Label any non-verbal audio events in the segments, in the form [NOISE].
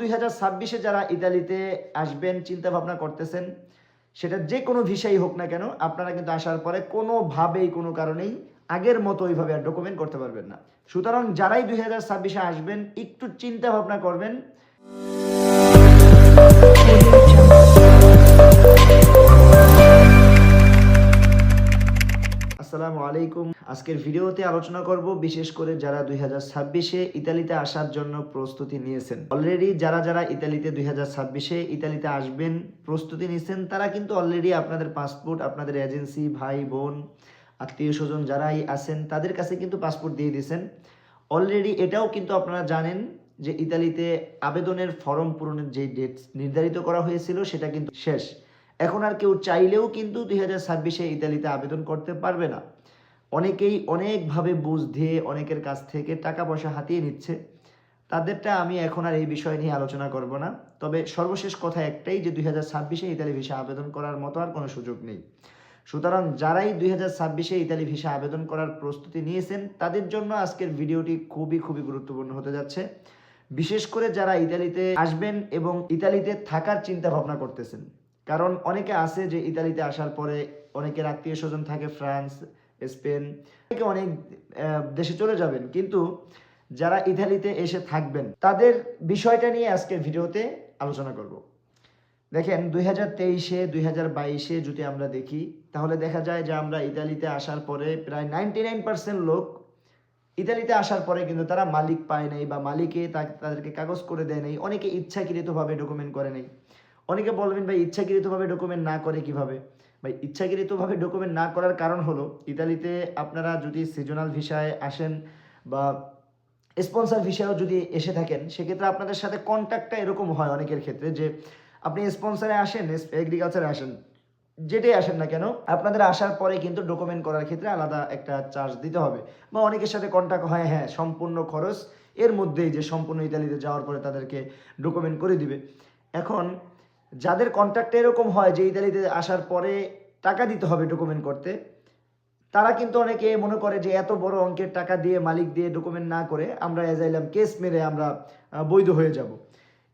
দুই যারা ইতালিতে আসবেন চিন্তা ভাবনা করতেছেন, সেটা যে কোনো ভিসাই হোক না কেন, আপনারা কিন্তু আসার পরে কোনোভাবেই, কোনো কারণেই আগের মতো ওইভাবে আর ডকুমেন্ট করতে পারবেন না। সুতরাং যারাই দুই হাজার ছাব্বিশে আসবেন, একটু চিন্তা ভাবনা করবেন। আসসালামু আলাইকুম। আজকের ভিডিওতে আলোচনা করব বিশেষ করে যারা দুই হাজার ছাব্বিশে ইতালিতে আসার জন্য প্রস্তুতি নিয়েছেন। অলরেডি যারা যারা ইতালিতে দুই হাজার ছাব্বিশে ইতালিতে আসবেন, প্রস্তুতি নিয়েছেন, তারা কিন্তু অলরেডি আপনাদের পাসপোর্ট আপনাদের এজেন্সি ভাই, বোন, আত্মীয় স্বজন যারাই আছেন, তাদের কাছে কিন্তু পাসপোর্ট দিয়ে দিয়েছেন। অলরেডি এটাও কিন্তু আপনারা জানেন যে ইতালিতে আবেদনের ফর্ম পূরণের যে ডেট নির্ধারিত করা হয়েছিল, সেটা কিন্তু শেষ। এখন আর কেউ চাইলেও কিন্তু দুই হাজার ছাব্বিশে ইতালিতে আবেদন করতে পারবে না। অনেকেই অনেকভাবে বুঝ দিয়ে অনেকের কাছ থেকে টাকা পয়সা হাতিয়ে নিচ্ছে। তাদেরটা আমি এখন আর এই বিষয় নিয়ে আলোচনা করব না। তবে সর্বশেষ কথা একটাই যে দুই হাজার ছাব্বিশে ইতালি ভিসা আবেদন করার মতো আর কোনো সুযোগ নেই। সুতরাং যারাই দুই হাজার ছাব্বিশে ইতালি ভিসা আবেদন করার প্রস্তুতি নিয়েছেন, তাদের জন্য আজকের ভিডিওটি খুবই খুবই গুরুত্বপূর্ণ হতে যাচ্ছে। বিশেষ করে যারা ইতালিতে আসবেন এবং ইতালিতে থাকার চিন্তা ভাবনা করতেছেন। কারণ অনেকে আছে যে ইতালিতে আসার পরে অনেকের আত্মীয় স্বজন থাকে ফ্রান্স স্পেন অনেকে দেশে চলে যাবেন। কিন্তু যারা ইতালিতে এসে থাকবেন, তাদের বিষয়টা নিয়ে আজকের ভিডিওতে আলোচনা করব। দেখেন, দুই হাজার তেইশে, দুই হাজার বাইশে যদি আমরা দেখি, তাহলে দেখা যায় যে আমরা ইতালিতে আসার পরে প্রায় নাইনটি নাইন পার্সেন্ট লোক ইতালিতে আসার পরে কিন্তু তারা মালিক পায় নাই বা মালিকে তাদেরকে কাগজ করে দেয় নাই, অনেকে ইচ্ছাকৃতভাবে ডকুমেন্ট করে নাই। অনেকে বলবেন, ভাই, ইচ্ছাকৃতভাবে ডকুমেন্ট না করে কীভাবে? ভাই, ইচ্ছাকৃতভাবে ডকুমেন্ট না করার কারণ হলো, ইতালিতে আপনারা যদি সিজনাল ভিসায় আসেন বা স্পন্সর ভিসায়ও যদি এসে থাকেন, সেক্ষেত্রে আপনাদের সাথে কন্ট্যাক্টটা এরকম হয় অনেকের ক্ষেত্রে যে, আপনি স্পন্সরে আসেন এগ্রিকালচারে আসেন, যেটাই আসেন না কেন, আপনাদের আসার পরে কিন্তু ডকুমেন্ট করার ক্ষেত্রে আলাদা একটা চার্জ দিতে হবে। বা অনেকের সাথে কন্ট্যাক্ট হয় হ্যাঁ সম্পূর্ণ খরচ, এর মধ্যেই যে সম্পূর্ণ ইতালিতে যাওয়ার পরে তাদেরকে ডকুমেন্ট করে দিবে। এখন যাদের কন্ট্যাক্টে এরকম হয় যে ইতালিতে আসার পরে টাকা দিতে হবে ডকুমেন্ট করতে, তারা কিন্তু অনেকে মনে করে যে এত বড় অঙ্কের টাকা দিয়ে মালিক দিয়ে ডকুমেন্ট না করে আমরা এজাইলাম কেস মেরে আমরা বৈধ হয়ে যাব।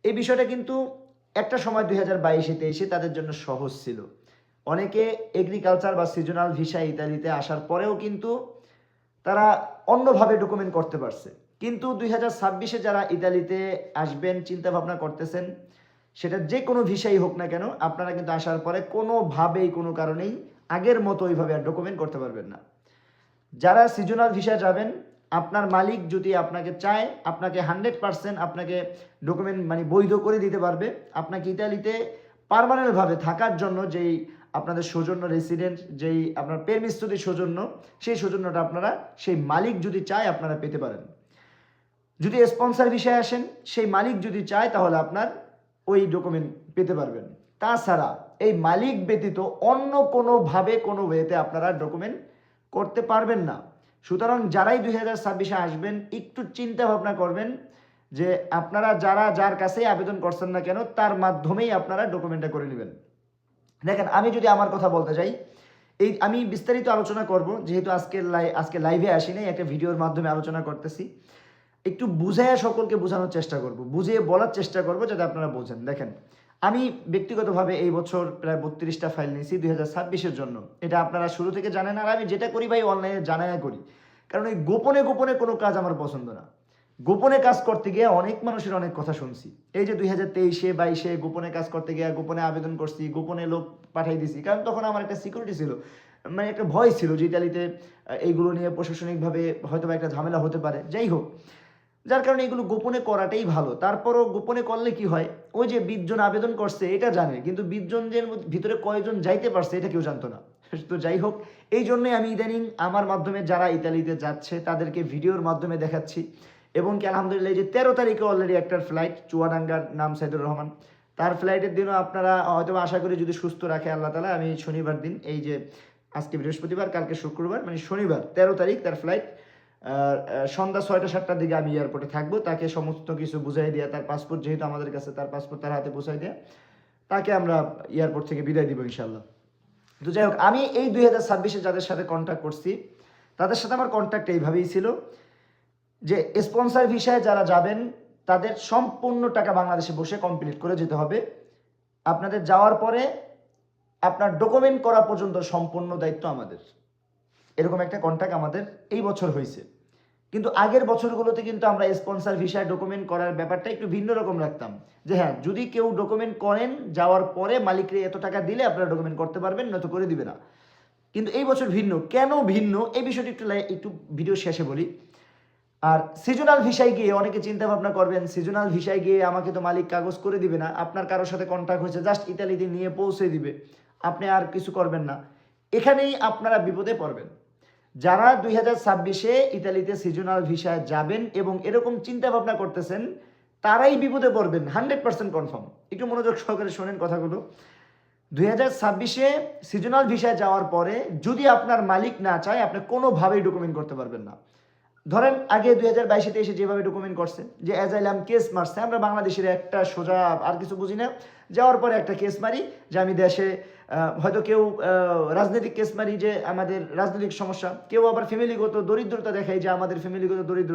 এই বিষয়টা কিন্তু একটা সময় দুই হাজার বাইশে তেইশে তাদের জন্য সহজ ছিল। অনেকে এগ্রিকালচার বা সিজনাল ভিসা ইতালিতে আসার পরেও কিন্তু তারা অন্যভাবে ডকুমেন্ট করতে পারছে। কিন্তু দুই হাজার ছাব্বিশে যারা ইতালিতে আসবেন চিন্তা ভাবনা করতেছেন সেটা যে কোনো ভিসাই হোক না কেন, আপনারা কিন্তু আসার পরে কোনোভাবেই, কোনো কারণেই আগের মতো ওইভাবে আর ডকুমেন্ট করতে পারবেন না। যারা সিজনাল ভিসা যাবেন, আপনার মালিক যদি আপনাকে চায়, আপনাকে হান্ড্রেড পার্সেন্ট আপনাকে ডকুমেন্ট মানে বৈধ করে দিতে পারবে। আপনাকে ইতালিতে পারমানেন্টভাবে থাকার জন্য যেই আপনাদের সৌজন্য রেসিডেন্ট যেই আপনার পেরমিস্তুতি সৌজন্য, সেই সৌজন্যটা আপনারা, সেই মালিক যদি চায় আপনারা পেতে পারেন। যদি স্পন্সর বিষয়ে আসেন, সেই মালিক যদি চায় তাহলে আপনার ওই ডকুমেন্ট পেতে পারবেন। তাছাড়া এই মালিক ব্যতীত অন্য কোনোভাবে কোনো ওয়েতে আপনারা ডকুমেন্ট করতে পারবেন না। সুতরাং যারাই দুই হাজার ছাব্বিশে আসবেন, একটু চিন্তা ভাবনা করবেন যে আপনারা যারা যার কাছেই আবেদন করছেন না কেন, তার মাধ্যমেই আপনারা ডকুমেন্টটা করে নেবেন। দেখেন, আমি যদি আমার কথা বলতে চাই এই আমি বিস্তারিত আলোচনা করব, যেহেতু আজকে লাই, আজকে লাইভে আসি নাই একটা ভিডিওর মাধ্যমে আলোচনা করতেছি। একটু বুঝাইয়া সকলকে বোঝানোর চেষ্টা করব, বুঝিয়ে বলার চেষ্টা করব যাতে আপনারা বোঝেন। দেখেন, আমি ব্যক্তিগতভাবে এই বছর প্রায় বত্রিশটা ফাইল নিয়েছি দুই হাজার ছাব্বিশের জন্য। এটা আপনারা শুরু থেকে জানেন আর আমি যেটা করি ভাই অনলাইনে জানায়া করি। কারণ এই গোপনে গোপনে কোনো কাজ আমার পছন্দ না। গোপনে কাজ করতে গিয়ে অনেক মানুষের অনেক কথা শুনছি। এই যে দুই হাজার তেইশে, বাইশে গোপনে কাজ করতে গিয়ে গোপনে আবেদন করছি, গোপনে লোক পাঠাই দিছি, কারণ তখন আমার একটা সিকিউরিটি ছিল মানে একটা ভয় ছিল যে ইতালিতে এইগুলো নিয়ে প্রশাসনিকভাবে হয়তো বা একটা ঝামেলা হতে পারে। যাই হোক যার কারণে এগুলো গোপনে করাটাই ভালো। তারপরও গোপনে করলে কি হয়? ওই যে বিশজন আবেদন করছে, এটা জানে। কিন্তু বিশ জনের ভিতরে কয়জন যাইতে পারছে, এটা কেউ জানতো না। [LAUGHS] তো যাই হোক, এই জন্যই আমি ইদানিং আমার মাধ্যমে যারা ইতালিতে যাচ্ছে, তাদেরকে ভিডিওর মাধ্যমে দেখাচ্ছি। এবং কি আলহামদুলিল্লাহ যে তেরো তারিখে অলরেডি একটা ফ্লাইট চুয়াডাঙ্গার নাম সাইদুর রহমান। তার ফ্লাইটের দিনও আপনারা হয়তো আশা করি যদি সুস্থ রাখে আল্লাহ তালা আমি শনিবার দিন, এই যে আজকে বৃহস্পতিবার, কালকে শুক্রবার মানে শনিবার, তেরো তারিখ তার ফ্লাইট সন্ধ্যা ছয়টা, সাতটার দিকে আমি এয়ারপোর্টে থাকব। তাকে সমস্ত কিছু বুঝাই দেওয়া তার পাসপোর্ট যেহেতু আমাদের কাছে, তার পাসপোর্ট তার হাতে পৌঁছাই দেওয়া তাকে আমরা এয়ারপোর্ট থেকে বিদায় দিব ইনশাল্লাহ তো যাই হোক, আমি এই দুই হাজার ছাব্বিশে যাদের সাথে কন্ট্যাক্ট করছি, তাদের সাথে আমার কন্ট্যাক্ট এইভাবেই ছিল যে স্পন্সর ভিসায় যারা যাবেন, তাদের সম্পূর্ণ টাকা বাংলাদেশে বসে কমপ্লিট করে যেতে হবে। আপনাদের যাওয়ার পরে আপনার ডকুমেন্ট করা পর্যন্ত সম্পূর্ণ দায়িত্ব আমাদের। এরকম একটা কন্ট্যাক্ট আমাদের এই বছর হয়েছে কিন্তু আগের বছরগুলোতে কিন্তু আমরা স্পন্সর ভিসায় ডকুমেন্ট করার ব্যাপারটা একটু ভিন্ন রকম রাখতাম। যে হ্যাঁ যদি কেউ ডকুমেন্ট করেন, যাওয়ার পরে মালিকরে এত টাকা দিলে আপনারা ডকুমেন্ট করতে পারবেন, নয়তো করে দিবে না। কিন্তু এই বছর ভিন্ন। কেন ভিন্ন? এই বিষয়টি একটু একটু ভিডিও শেষে বলি। আর সিজনাল ভিসায় গিয়ে অনেকে চিন্তা ভাবনা করবেন সিজনাল ভিসায় গিয়ে আমাকে তো মালিক কাগজ করে দিবে না, আপনার কারোর সাথে কন্ট্যাক্ট হয়েছে জাস্ট ইতালিতে নিয়ে পৌঁছে দিবে। আপনি আর কিছু করবেন না। এখানেই আপনারা বিপদে পড়বেন। যারা দুই হাজার ছাব্বিশে ইতালিতে সিজনাল ভিসায় যাবেন এবং এরকম চিন্তা ভাবনা করতেছেন, তারাই বিপদে পড়বেন। Hundred percent confirm. একটু মনোযোগ সহকারে শোনেন কথাগুলো। দুই হাজার ছাব্বিশে সিজনাল ভিসায় যাওয়ার পরে যদি আপনার মালিক না চায়, আপনি কোনোভাবেই ডকুমেন্ট করতে পারবেন না। ধরেন, আগে দুই হাজার বাইশে তেইশে যেভাবে ডকুমেন্ট করছে, যে অ্যাজাইলাম কেস মারছে আমরা বাংলাদেশের একটা সোজা আর কিছু বুঝি না। যাওয়ার পরে একটা কেস মারি, যে আমি দেশে হয়তো কেউ রাজনৈতিক কেস মারি যে আমাদের রাজনৈতিক সমস্যা, কেউ আবার ফ্যামিলিগত দরিদ্রতা দেখায় যে আমাদের ফ্যামিলিগত দরিদ্র।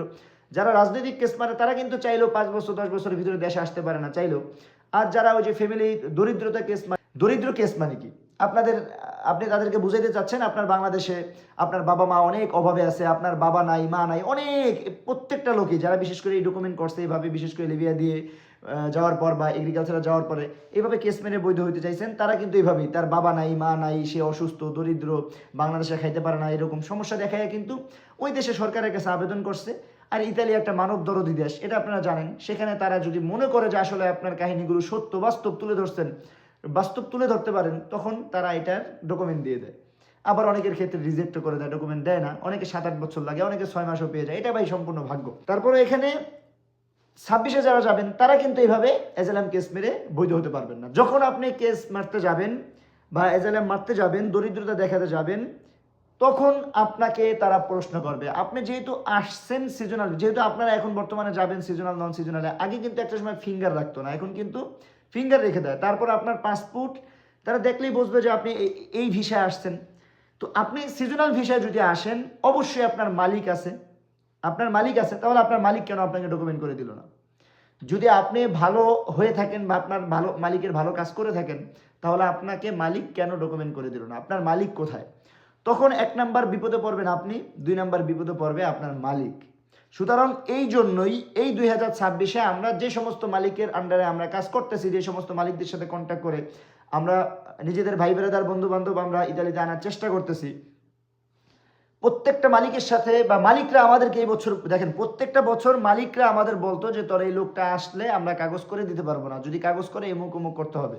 যারা রাজনৈতিক কেস মারে তারা কিন্তু চাইলেও পাঁচ বছর, দশ বছরের ভিতরে দেশে আসতে পারে না, চাইলেও। আর যারা ওই যে ফ্যামিলি দরিদ্রতা কেস দরিদ্র কেস মানে কি? আপনাদের, আপনি তাদেরকে বুঝাইতে চাচ্ছেন, আপনার বাংলাদেশে আপনার বাবা মা অনেক অভাবে আছে, আপনার বাবা নাই, মা নাই, অনেক, প্রত্যেকটা লোকই, যারা বিশেষ করে এই ডকুমেন্ট করছে, এইভাবে বিশেষ করে লিবিয়া দিয়ে যাওয়ার পর বা এগ্রিকালচারে যাওয়ার পরে এইভাবে কেস মেনে বৈধ হইতে চাইছেন, তারা কিন্তু এইভাবেই তার বাবা নাই, মা নাই, সে অসুস্থ, দরিদ্র, বাংলাদেশে খাইতে পারে না, এরকম সমস্যা দেখায় কিন্তু ওই দেশে সরকারের কাছে আবেদন করছে। আর ইতালি একটা মানব দরদি দেশ, এটা আপনারা জানেন। সেখানে তারা যদি মনে করে যে আসলে আপনার কাহিনীগুলো সত্য, বাস্তব তুলে ধরছেন, বাস্তব তুলে ধরতে পারেন, তখন তারা এটার ডকুমেন্ট দিয়ে দেয়। আবার অনেকের ক্ষেত্রে রিজেক্ট করে দেয় ডকুমেন্ট দেয় না। অনেকে সাত আট বছর লাগে, অনেকে ছয় মাসও পেয়ে যায়। এটা ভাই সম্পূর্ণ ভাগ্য। তারপরে এখানে ছাব্বিশে যারা যাবেন, তারা কিন্তু এইভাবে এজেলাম কেস মেরে বৈধ হতে পারবেন না। যখন আপনি কেস মারতে যাবেন বা এজেলাম মারতে যাবেন, দরিদ্রতা দেখাতে যাবেন, তখন আপনাকে তারা প্রশ্ন করবে, আপনি যেহেতু আসছেন সিজনাল যেহেতু আপনারা এখন বর্তমানে যাবেন সিজনাল নন সিজনালে আগে কিন্তু একটা সময় ফিঙ্গার রাখতো না, এখন কিন্তু ফিঙ্গার রেখে দেয়। তারপর আপনার পাসপোর্ট তারা দেখলেই বুঝবে যে আপনি এই- ভিসায় আসছেন। তো আপনি সিজনাল ভিসায় যদি আসেন, অবশ্যই আপনার মালিক আছে। আপনার মালিক আছে, তাহলে আপনার মালিক কেন আপনাকে ডকুমেন্ট করে দিল না? যদি আপনি ভালো হয়ে থাকেন বা আপনার ভালো, মালিকের ভালো কাজ করে থাকেন, তাহলে আপনাকে মালিক কেন ডকুমেন্ট করে দিল না? আপনার মালিক কোথায়? তখন এক নাম্বার বিপদে পড়বেন আপনি, দুই নাম্বার বিপদে পড়বে আপনার মালিক। সুতরাং এই জন্যই এই দুই হাজার ছাব্বিশে আমরা যে সমস্ত মালিকের আন্ডারে আমরা কাজ করতেছি, যে সমস্ত মালিকদের সাথে কন্ট্যাক্ট করে আমরা নিজেদের ভাই বেড়াদার বন্ধু বান্ধব আমরা ইতালিতে আনার চেষ্টা করতেছি। প্রত্যেকটা মালিকের সাথে বা মালিকরা আমাদেরকে এই বছর, দেখেন, প্রত্যেকটা বছর মালিকরা আমাদের বলতো যে, তোর এই লোকটা আসলে আমরা কাগজ করে দিতে পারব না। যদি কাগজ করে, এমুক অমুক করতে হবে।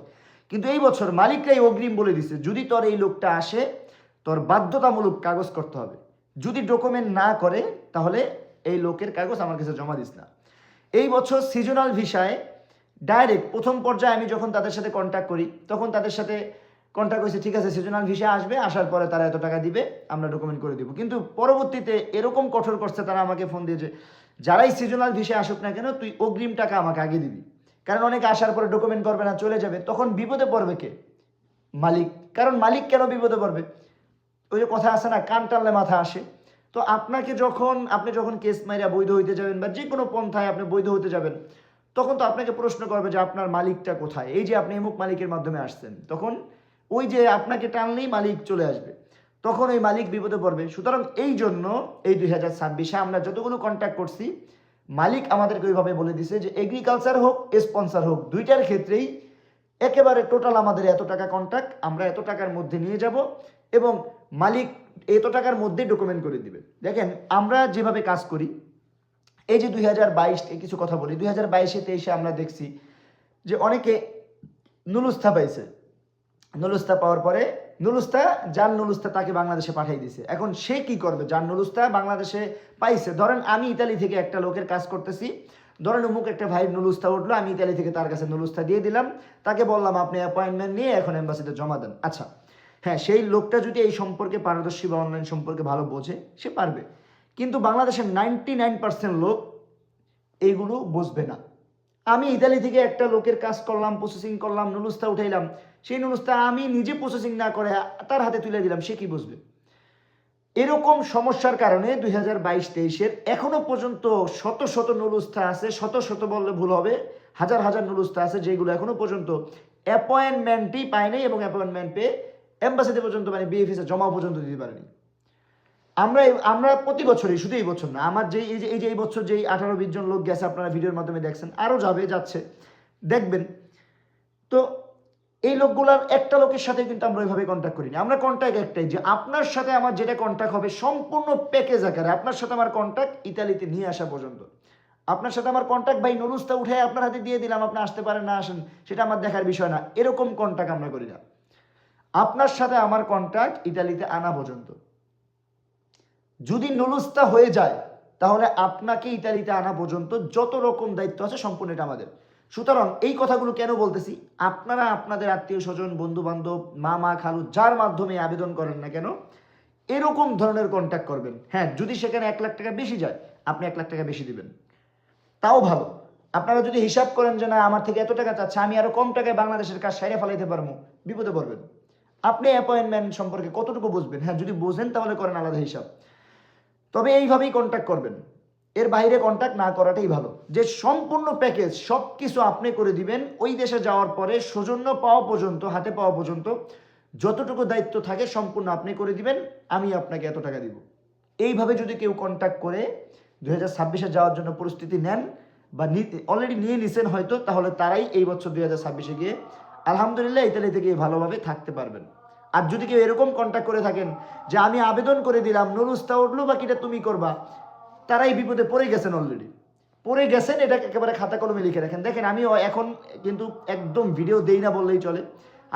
কিন্তু এই বছর মালিকরাই অগ্রিম বলে দিছে, যদি তোর এই লোকটা আসে, তোর বাধ্যতামূলক কাগজ করতে হবে। যদি ডকুমেন্ট না করে, তাহলে এই লোকের কাগজ আমার কাছে জমা দিস না। এই বছর সিজনাল ভিসায় ডাইরেক্ট প্রথম পর্যায়ে আমি যখন তাদের সাথে কন্ট্যাক্ট করি, তখন তাদের সাথে কন্ট্যাক্ট হয়েছে, ঠিক আছে সিজনাল ভিসা আসবে, আসার পরে তারা এত টাকা দিবে, আমরা ডকুমেন্ট করে দিব। কিন্তু পরবর্তীতে এরকম কঠোর করছে, তারা আমাকে ফোন দিয়েছে যারাই সিজনাল ভিসা আসুক না কেন, তুই অগ্রিম টাকা আমাকে আগে দিবি। কারণ অনেকে আসার পরে ডকুমেন্ট করবে না, চলে যাবে। তখন বিপদে পড়বে কে? মালিক। কারণ মালিক কেন বিপদে পড়বে? ওই যে কথা আছে না, কান টানলে মাথা আসে। তো আপনাকে যখন, আপনি যখন কেস মাইরা বৈধ হইতে যাবেন বা যে কোনো পন্থায় আপনি বৈধ হতে যাবেন, তখন তো আপনাকে প্রশ্ন করবে যে, আপনার মালিকটা কোথায়? এই যে আপনি এমুক মালিকের মাধ্যমে আসছেন, তখন ওই যে আপনাকে টানলেই মালিক চলে আসবে। তখন ওই মালিক বিপদে পড়বে। সুতরাং এই জন্য এই দুই হাজার ছাব্বিশে আমরা যতগুলো কন্ট্যাক্ট করছি, মালিক আমাদেরকে ওইভাবে বলে দিছে যে এগ্রিকালচার হোক স্পন্সার হোক, দুইটার ক্ষেত্রেই একেবারে টোটাল আমাদের এত টাকা কন্ট্যাক্ট আমরা এত টাকার মধ্যে নিয়ে যাব এবং মালিক এত টাকার মধ্যে ডকুমেন্ট করে দিবে। দেখেন, আমরা যেভাবে কাজ করি, এই যে দুই হাজার বাইশ কিছু কথা বলি, দুই হাজার বাইশে তেইশে আমরা দেখছি যে অনেকে নুলুস্থা পাইছে। নুলুস্তা পাওয়ার পরে নুলুস্তা, যার নুলুস্তা তাকে বাংলাদেশে পাঠিয়ে দিছে। এখন সে কি করবে? যার নুলুস্তা বাংলাদেশে পাইছে। ধরেন আমি ইতালি থেকে একটা লোকের কাজ করতেছি। ধরেন অমুক একটা ভাইয়ের নুলুস্তা উঠল, আমি ইতালি থেকে তার কাছে নুলুস্তা দিয়ে দিলাম। তাকে বললাম, আপনি অ্যাপয়েন্টমেন্ট নিয়ে এখন এম্বাসিতে জমা দেন। আচ্ছা হ্যাঁ সেই লোকটা যদি এই সম্পর্কে পারদর্শী বা অনলাইন সম্পর্কে ভালো বোঝে, সে পারবে। কিন্তু বাংলাদেশের নাইনটি নাইন পার্সেন্ট লোক এইগুলো বুঝবে না। আমি ইতালি থেকে একটা লোকের কাজ করলাম প্রসেসিং করলাম, নুলুস্তা উঠাইলাম। সেই নুলুস্তা আমি নিজে প্রসেসিং না করে তার হাতে তুলে দিলাম, সে কি বুঝবে? এরকম সমস্যার কারণে দুই হাজার বাইশ তেইশের এখনও পর্যন্ত শত শত নুরুস্থা আছে, শত শত বললে ভুল হবে, হাজার হাজার নুরুস্থা আছে যেগুলো এখনও পর্যন্ত অ্যাপয়েন্টমেন্টই পায়নি এবং অ্যাপয়েন্টমেন্ট পেয়ে এম্বাসিতে পর্যন্ত মানে বিএফিসে জমা পর্যন্ত দিতে পারেনি। আমরা আমরা প্রতি বছরই, শুধু এই বছর না, আমার যে এই যে এই যে এই বছর যেই আঠারো, বিশ জন লোক গেছে আপনারা ভিডিওর মাধ্যমে দেখছেন আরও যাবে, যাচ্ছে। দেখবেন। তো এই লোকগুলার একটা লোকের সাথে কিন্তু আমরা ওইভাবে কন্ট্যাক্ট করিনি। আমরা কন্ট্যাক্ট একটাই, যে আপনার সাথে আমার যেটা কন্ট্যাক্ট হবে সম্পূর্ণ প্যাকেজ আকারে, আপনার সাথে আমার কন্ট্যাক্ট ইতালিতে নিয়ে আসা পর্যন্ত। আপনার সাথে আমার কন্ট্যাক্ট বাই নুরুস্তা উঠে আপনার হাতে দিয়ে দিলাম, আপনি আসতে পারেন, না আসেন, সেটা আমার দেখার বিষয় না। এরকম কন্ট্যাক্ট আমরা করি না। আপনার সাথে আমার কন্ট্যাক্ট ইতালিতে আনা পর্যন্ত। যদি নুলুস্তা হয়ে যায়, তাহলে আপনাকে ইতালিতে আনা পর্যন্ত যত রকম দায়িত্ব আছে সম্পূর্ণ এটা আমাদের। সুতরাং এই কথাগুলো কেন বলতেছি? আপনারা আপনাদের আত্মীয় স্বজন বন্ধু বান্ধব মামা, খালু, যার মাধ্যমে আবেদন করেন না কেন, এরকম ধরনের কন্ট্যাক্ট করবেন। হ্যাঁ যদি সেখানে এক লাখ টাকা বেশি যায়, আপনি এক লাখ টাকা বেশি দিবেন। তাও ভালো। আপনারা যদি হিসাব করেন যে না, আমার থেকে এত টাকা চাচ্ছে, আমি আরও কম টাকায় বাংলাদেশের কাজ সাইরে ফেলাইতে পারব, বিপদে পড়বেন। আপনি অ্যাপয়েন্টমেন্ট সম্পর্কে কতটুকু বুঝবেন? হ্যাঁ যদি বোঝেন তাহলে করেন আলাদা হিসাব। তবে এইভাবেই কন্ট্যাক্ট করবেন। এর বাইরে কন্ট্যাক্ট না করাটাই ভালো। যে সম্পূর্ণ প্যাকেজ সব কিছু আপনি করে দিবেন, ওই দেশে যাওয়ার পরে সৌজন্য পাওয়া পর্যন্ত, হাতে পাওয়া পর্যন্ত, যতটুকু দায়িত্ব থাকে সম্পূর্ণ আপনি করে দিবেন, আমি আপনাকে এত টাকা দিব। এইভাবে যদি কেউ কন্ট্যাক্ট করে দু হাজার ছাব্বিশে যাওয়ার জন্য প্রস্তুতি নেন, বা অলরেডি নিয়ে নিছেন হয়তো, তাহলে তারাই এই বছর দুই হাজার ছাব্বিশে গিয়ে আলহামদুলিল্লাহ ইতালিতে গিয়ে ভালোভাবে থাকতে পারবেন। আর যদি কেউ এরকম কন্ট্যাক্ট করে থাকেন যে আমি আবেদন করে দিলাম নুরুস্তা উঠল বাকিটা তুমি করবা, তারাই বিপদে পড়ে গেছেন অলরেডি পড়ে গেছেন এটা একেবারে খাতা কলমে লিখে রাখেন। দেখেন, আমি এখন কিন্তু একদম ভিডিও দেই না বললেই চলে।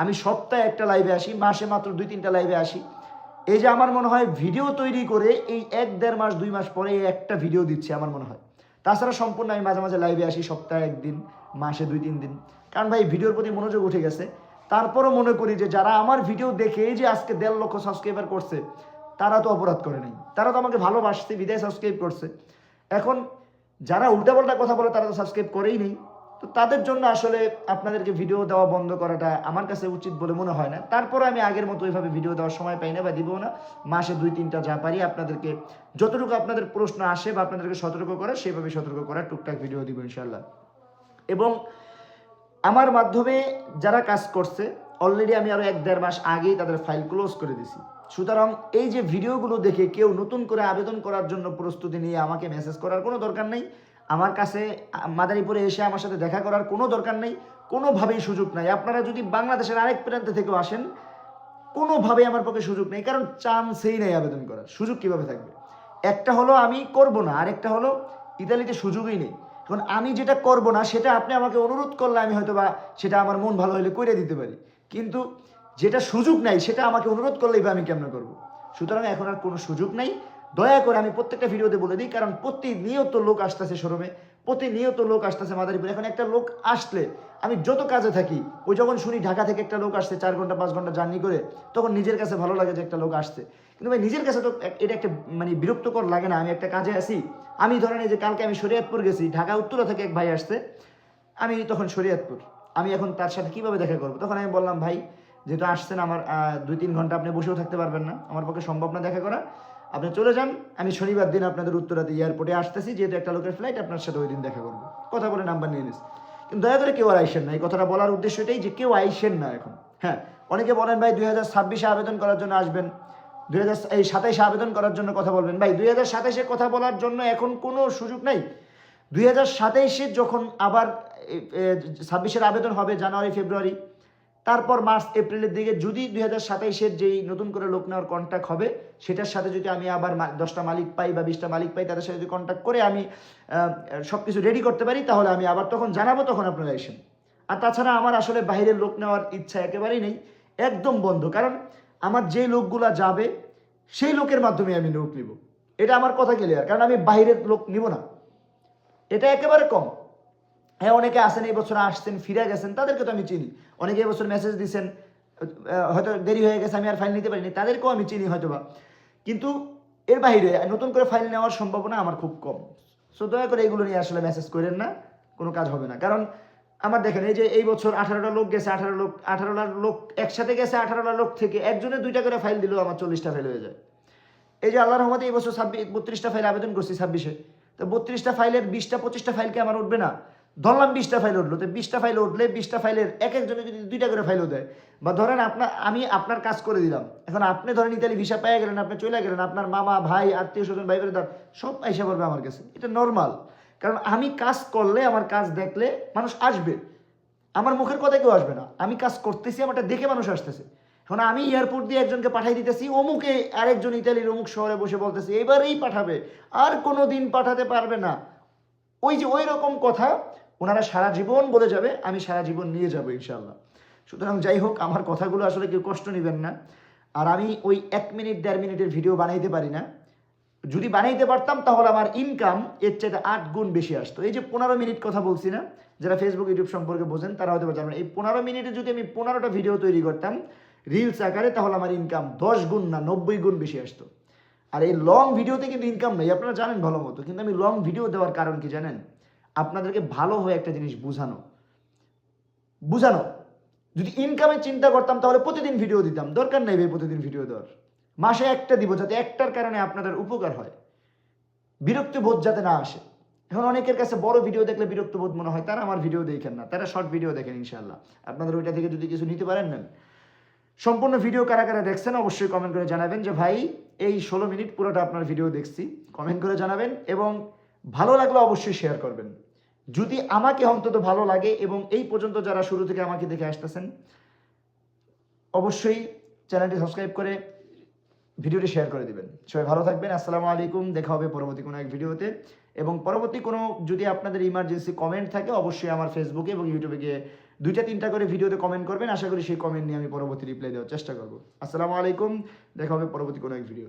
আমি সপ্তাহে একটা লাইভে আসি, মাসে মাত্র দুই তিনটা লাইভে আসি। এই যে আমার মনে হয় ভিডিও তৈরি করে এই এক, দেড় মাস, দুই মাস পরে একটা ভিডিও দিচ্ছে আমার মনে হয়। তাছাড়া সম্পূর্ণ আমি মাঝে মাঝে লাইভে আসি সপ্তাহে একদিন, মাসে দুই, তিন দিন। কারণ ভাই ভিডিওর প্রতি মনোযোগ উঠে গেছে। তারপরও মনে করি যে যারা আমার ভিডিও দেখে এই যে আজকে দেড় লক্ষ সাবস্ক্রাইবার করছে, তারা তো অপরাধ করে নাই। তারা তো আমাকে ভালোবাসছে, বিদায় সাবস্ক্রাইব করছে। এখন যারা উল্টাপাল্টা কথা বলে তারা তো সাবস্ক্রাইব করেই নেই। তো তাদের জন্য আসলে আপনাদেরকে ভিডিও দেওয়া বন্ধ করাটা আমার কাছে উচিত বলে মনে হয় না। তারপরে আমি আগের মতো ওইভাবে ভিডিও দেওয়ার সময় পাই না বা দিবও না। মাসে দুই, তিনটা যা পারি আপনাদেরকে যতটুকু আপনাদের প্রশ্ন আসে বা আপনাদেরকে সতর্ক করে সেভাবে সতর্ক করার টুকটাক ভিডিও দিব ইনশাল্লাহ এবং আমার মাধ্যমে যারা কাজ করছে অলরেডি আমি আরও এক দেড় মাস আগেই তাদের ফাইল ক্লোজ করে দিছি সুতরাং এই যে ভিডিওগুলো দেখে কেউ নতুন করে আবেদন করার জন্য প্রস্তুতি নিয়ে আমাকে মেসেজ করার কোনো দরকার নেই। আমার কাছে, মাদারীপুরে এসে আমার সাথে দেখা করার কোনো দরকার নেই। কোনোভাবেই সুযোগ নাই। আপনারা যদি বাংলাদেশের আরেক প্রান্তে থেকেও আসেন কোনোভাবে আমার পক্ষে সুযোগ নেই, কারণ চান্সেই নেই আবেদন করার। সুযোগ কীভাবে থাকবে? একটা হলো আমি করব না, আরেকটা হলো ইতালিতে সুযোগই নেই। এখন আমি যেটা করব না, সেটা আপনি আমাকে অনুরোধ করলে আমি হয়তো বা সেটা আমার মন ভালো হলে করে দিতে পারি। কিন্তু যেটা সুযোগ নাই, সেটা আমাকে অনুরোধ করলেই বা আমি কেমন করব? সুতরাং এখন আর কোনো সুযোগ নাই। দয়া করে আমি প্রত্যেকটা ভিডিওতে বলে দিই, কারণ প্রতিনিয়ত লোক আসতেছে শোরুমে, প্রতিনিয়ত লোক আসতেছে মাদারীপুর। এখন একটা লোক আসলে আমি যত কাজে থাকি ওই যখন শুনি ঢাকা থেকে একটা লোক আসছে, চার ঘণ্টা, পাঁচ ঘণ্টা জার্নি করে, তখন নিজের কাছে ভালো লাগে যে একটা লোক আসছে। কিন্তু ভাই, নিজের কাছে তো এটা একটা মানে বিরক্তকর লাগে না, আমি একটা কাজে আছি। আমি ধরেন এই যে কালকে আমি শরীয়তপুর গেছি, ঢাকা উত্তরা থেকে এক ভাই আসছে, আমি তখন শরীয়তপুর। আমি এখন তার সাথে কীভাবে দেখা করব? তখন আমি বললাম, ভাই, যেহেতু আসছেন আমার দুই তিন ঘণ্টা আপনি বসেও থাকতে পারবেন না, আমার পক্ষে সম্ভব না দেখা করা। আপনি চলে যান, আমি শনিবার দিন আপনাদের উত্তরাতে এয়ারপোর্টে আসতেছি, যেহেতু একটা লোকের ফ্লাইট আপনার সাথে ওই দিন দেখা করব। কথা বলে নাম্বার নিয়ে নিস কিন্তু দয়া করে কেউ আর আইসেন না। এই কথাটা বলার উদ্দেশ্য এটাই যে কেউ আইসেন না এখন। হ্যাঁ অনেকে বলেন, ভাই, দুই হাজার ছাব্বিশে আবেদন করার জন্য আসবেন। দুই হাজার এই সাতাইশে আবেদন করার জন্য কথা বলবেন। ভাই, দুই হাজার সাতাইশে কথা বলার জন্য এখন কোনো সুযোগ নাই। দুই হাজার সাতাইশে যখন আবার ছাব্বিশের আবেদন হবে জানুয়ারি, ফেব্রুয়ারি, তারপর মার্চ, এপ্রিলের দিকে যদি দুই হাজার সাতাইশের যেই নতুন করে লোক নেওয়ার কন্ট্যাক্ট হবে, সেটার সাথে যদি আমি আবার দশটা মালিক পাই বা বিশটা মালিক পাই, তাদের সাথে যদি কন্ট্যাক্ট করে আমি সব কিছু রেডি করতে পারি, তাহলে আমি আবার তখন জানাব, তখন আপনারা এসেন। আর তাছাড়া আমার আসলে বাইরের লোক নেওয়ার ইচ্ছা একেবারেই নেই, একদম বন্ধ। কারণ আমার যে লোকগুলা যাবে, সেই লোকের মাধ্যমে আমি লোক নিব। এটা আমার কথা ক্লিয়ার কারণ আমি বাইরের লোক নিব না। এটা একেবারে কম। হ্যাঁ অনেকে আসেন এই বছর আসছেন, ফিরে গেছেন, তাদেরকে তো আমি চিনি। অনেকে এই বছর মেসেজ দিচ্ছেন হয়তো দেরি হয়ে গেছে, আমি আর ফাইল নিতে পারিনি, তাদেরকেও আমি চিনি হয়তো বা কিন্তু এর বাইরে নতুন করে ফাইল নেওয়ার সম্ভাবনা আমার খুব কম। সো দয়া করে এগুলো নিয়ে আসলে মেসেজ করেন না, কোনো কাজ হবে না। কারণ আমার দেখেন, এই যে এই বছর আঠারোটা লোক গেছে, আঠারো লোক, আঠারোটা লোক একসাথে গেছে, আঠারোটা লোক থেকে একজনে দুইটা করে ফাইল দিলেও আমার চল্লিশটা ফাইল হয়ে যায়। এই যে আল্লাহ রহমতে এই বছর ছাব্বিশ বত্রিশটা ফাইল আবেদন করছি ছাব্বিশে। তো বত্রিশটা ফাইলের বিশটা, পঁচিশটা ফাইলকে আমার উঠবে না? ধরলাম বিশটা ফাইল উঠল, তো বিশটা ফাইল উঠলে বিশটা ফাইলের এক একজনে যদি দুইটা করে ফাইলও দেয়, বা ধরেন আপনার আমি আপনার কাজ করে দিলাম, এখন আপনি ধরেন ইতালি ভিসা পেয়ে গেলেন, আপনি চলে গেলেন, আপনার মামা, ভাই আত্মীয় স্বজন ভাই বেরোদার সব আইসা পড়বে আমার কাছে, এটা নর্মাল কারণ আমি কাজ করলে, আমার কাজ দেখলে মানুষ আসবে। আমার মুখের কথা কেউ আসবে না। আমি কাজ করতেছি, আমারটা দেখে মানুষ আসতেছে। এখন আমি এয়ারপোর্ট দিয়ে একজনকে পাঠাই দিতেছি, অমুকে আরেকজন ইতালির অমুক শহরে বসে বলতেছে, এবারেই পাঠাবে। আর কোনো দিন পাঠাতে পারবে না। ওই যে ওই রকম কথা, ওনারা সারা জীবন বলে যাবে, আমি সারা জীবন নিয়ে যাব ইনশাল্লাহ সুতরাং যাই হোক, আমার কথাগুলো আসলে কেউ কষ্ট নেবেন না। আর আমি ওই এক মিনিট, দেড় মিনিটের ভিডিও বানাইতে পারি না। যদি বানাইতে পারতাম, তাহলে আমার ইনকাম এর চাইতে আট গুণ বেশি আসতো। এই যে পনেরো মিনিট কথা বলছি না, যারা ফেসবুক ইউটিউব সম্পর্কে বোঝেন, তারা হয়তো জানবেন এই পনেরো মিনিটে যদি আমি পনেরোটা ভিডিও তৈরি করতাম রিলস আকারে, তাহলে আমার ইনকাম দশ গুণ না নব্বই গুণ বেশি আসতো। আর এই লং ভিডিওতে কিন্তু ইনকাম নেই, আপনারা জানেন ভালো মতো, কিন্তু আমি লং ভিডিও দেওয়ার কারণ কি জানেন? আপনাদেরকে ভালো হয়ে একটা জিনিস বুঝানো। বুঝানো। যদি ইনকামের চিন্তা করতাম, তাহলে প্রতিদিন ভিডিও দিতাম, দরকার নেই ভাই প্রতিদিন ভিডিও দেওয়ার। মাসে একটা দিব যাতে একটার কারণে আপনাদের উপকার হয়। বিরক্ত বোধ যাতে না আসে। এখন অনেকের কাছে বড় ভিডিও দেখলে বিরক্ত বোধ মনে হয়, তারা আমার ভিডিও দেখেন না, তারা শর্ট ভিডিও দেখেন ইনশাল্লাহ আপনাদের ওইটা থেকে যদি কিছু নিতে পারেন না সম্পূর্ণ ভিডিও কারা কারা দেখছেন অবশ্যই কমেন্ট করে জানাবেন যে, ভাই, এই ষোলো মিনিট পুরোটা আপনার ভিডিও দেখছি। কমেন্ট করে জানাবেন এবং ভালো লাগলে অবশ্যই শেয়ার করবেন। যদি আমাকে অন্তত ভালো লাগে এবং এই পর্যন্ত যারা শুরু থেকে আমাকে দেখে আসতেছেন, অবশ্যই চ্যানেলটি সাবস্ক্রাইব করে ভিডিওটি শেয়ার করে দিবেন। সবাই ভালো থাকবেন। আসসালামু আলাইকুম। দেখা হবে পরবর্তী কোনো এক ভিডিওতে। এবং পরবর্তী কোনো যদি আপনাদের ইমার্জেন্সি কমেন্ট থাকে, অবশ্যই আমার ফেসবুকে এবং ইউটিউবে গিয়ে দুইটা, তিনটা করে ভিডিওতে কমেন্ট করবেন। আশা করি সেই কমেন্ট নিয়ে আমি পরবর্তী রিপ্লাই দেওয়ার চেষ্টা করব। আসসালামু আলাইকুম। দেখা হবে পরবর্তী কোনো এক ভিডিও